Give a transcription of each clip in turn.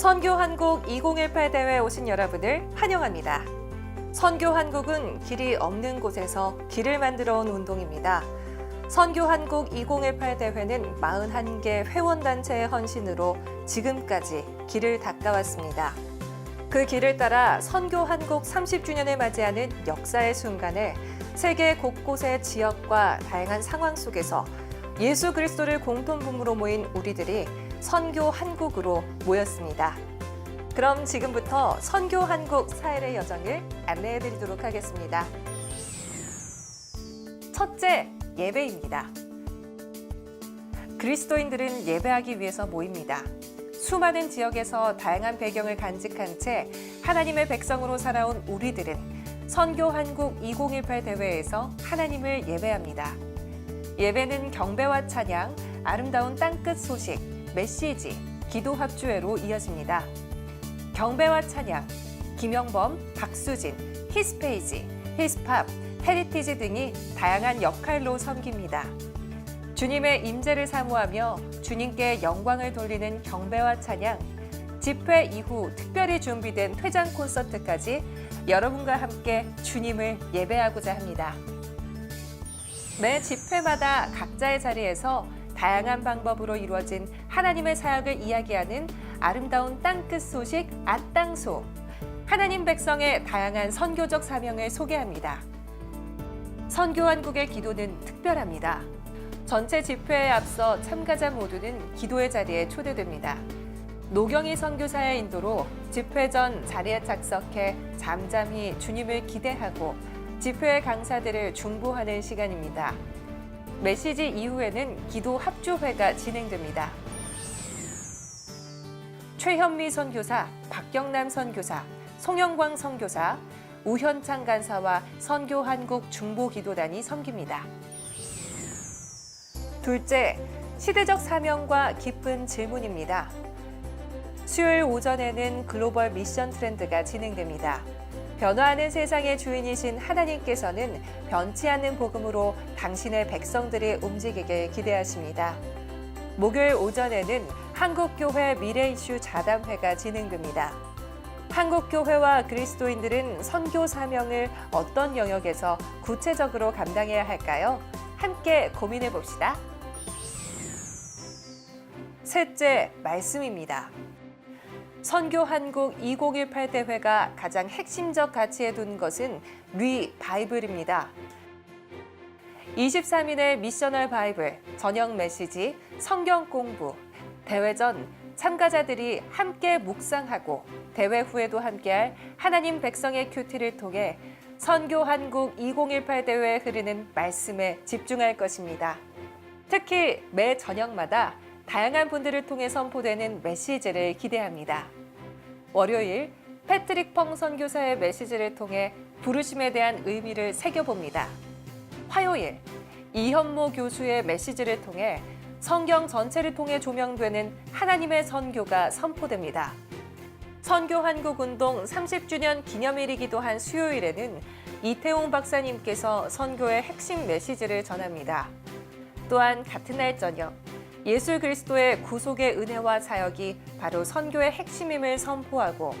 선교 한국 2018 대회에 오신 여러분을 환영합니다. 선교 한국은 길이 없는 곳에서 길을 만들어 온 운동입니다. 선교 한국 2018 대회는 41개 회원단체의 헌신으로 지금까지 길을 닦아왔습니다. 그 길을 따라 선교 한국 30주년을 맞이하는 역사의 순간에 세계 곳곳의 지역과 다양한 상황 속에서 예수 그리스도를 공통분모로 모인 우리들이 선교 한국으로 모였습니다. 그럼 지금부터 선교 한국 사일의 여정을 안내해 드리도록 하겠습니다. 첫째, 예배입니다. 그리스도인들은 예배하기 위해서 모입니다. 수많은 지역에서 다양한 배경을 간직한 채 하나님의 백성으로 살아온 우리들은 선교 한국 2018 대회에서 하나님을 예배합니다. 예배는 경배와 찬양, 아름다운 땅끝 소식, 메시지, 기도 합주회로 이어집니다. 경배와 찬양, 김영범, 박수진, 히스페이지, 히스팝, 헤리티지 등이 다양한 역할로 섬깁니다. 주님의 임재를 사모하며 주님께 영광을 돌리는 경배와 찬양, 집회 이후 특별히 준비된 퇴장 콘서트까지 여러분과 함께 주님을 예배하고자 합니다. 매 집회마다 각자의 자리에서 다양한 방법으로 이루어진 하나님의 사역을 이야기하는 아름다운 땅끝 소식 아땅소 하나님 백성의 다양한 선교적 사명을 소개합니다. 선교한국의 기도는 특별합니다. 전체 집회에 앞서 참가자 모두는 기도의 자리에 초대됩니다. 노경희 선교사의 인도로 집회 전 자리에 착석해 잠잠히 주님을 기대하고 집회 강사들을 중보하는 시간입니다. 메시지 이후에는 기도 합주회가 진행됩니다. 최현미 선교사, 박경남 선교사, 송영광 선교사, 우현창 간사와 선교 한국 중보기도단이 섬깁니다. 둘째, 시대적 사명과 깊은 질문입니다. 수요일 오전에는 글로벌 미션 트렌드가 진행됩니다. 변화하는 세상의 주인이신 하나님께서는 변치 않는 복음으로 당신의 백성들이 움직이길 기대하십니다. 목요일 오전에는 한국교회 미래 이슈 자담회가 진행됩니다. 한국교회와 그리스도인들은 선교 사명을 어떤 영역에서 구체적으로 감당해야 할까요? 함께 고민해 봅시다. 셋째, 말씀입니다. 선교 한국 2018 대회가 가장 핵심적 가치에 둔 것은 리 바이블입니다. 23일의 미셔널 바이블, 저녁 메시지, 성경 공부, 대회 전 참가자들이 함께 묵상하고 대회 후에도 함께할 하나님 백성의 큐티를 통해 선교 한국 2018 대회에 흐르는 말씀에 집중할 것입니다. 특히 매 저녁마다 다양한 분들을 통해 선포되는 메시지를 기대합니다. 월요일 패트릭 펑 선교사의 메시지를 통해 부르심에 대한 의미를 새겨봅니다. 화요일 이현모 교수의 메시지를 통해 성경 전체를 통해 조명되는 하나님의 선교가 선포됩니다. 선교 한국 운동 30주년 기념일이기도 한 수요일에는 이태용 박사님께서 선교의 핵심 메시지를 전합니다. 또한 같은 날 저녁 예수 그리스도의 구속의 은혜와 사역이 바로 선교의 핵심임을 선포하고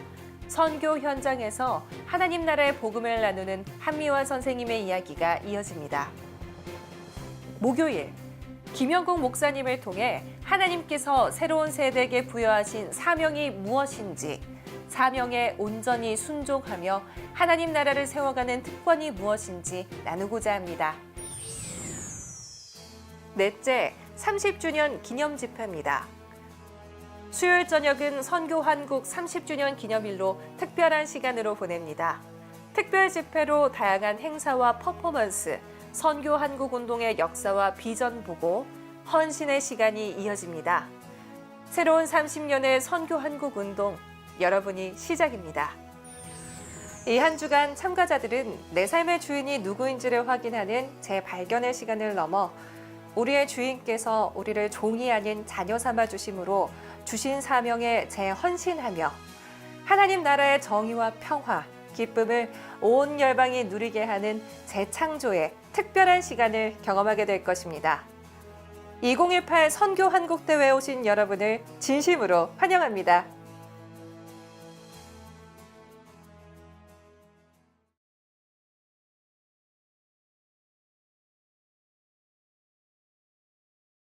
선교 현장에서 하나님 나라의 복음을 나누는 한미화 선생님의 이야기가 이어집니다. 목요일 김영국 목사님을 통해 하나님께서 새로운 세대에게 부여하신 사명이 무엇인지 사명에 온전히 순종하며 하나님 나라를 세워가는 특권이 무엇인지 나누고자 합니다. 넷째, 30주년 기념 집회입니다. 수요일 저녁은 선교 한국 30주년 기념일로 특별한 시간으로 보냅니다. 특별 집회로 다양한 행사와 퍼포먼스, 선교 한국 운동의 역사와 비전 보고 헌신의 시간이 이어집니다. 새로운 30년의 선교 한국 운동 여러분이 시작입니다. 이 한 주간 참가자들은 내 삶의 주인이 누구인지를 확인하는 재발견의 시간을 넘어 우리의 주인께서 우리를 종이 아닌 자녀 삼아 주심으로 주신 사명에 재헌신하며 하나님 나라의 정의와 평화, 기쁨을 온 열방이 누리게 하는 재창조의 특별한 시간을 경험하게 될 것입니다. 2018 선교 한국대회에 오신 여러분을 진심으로 환영합니다.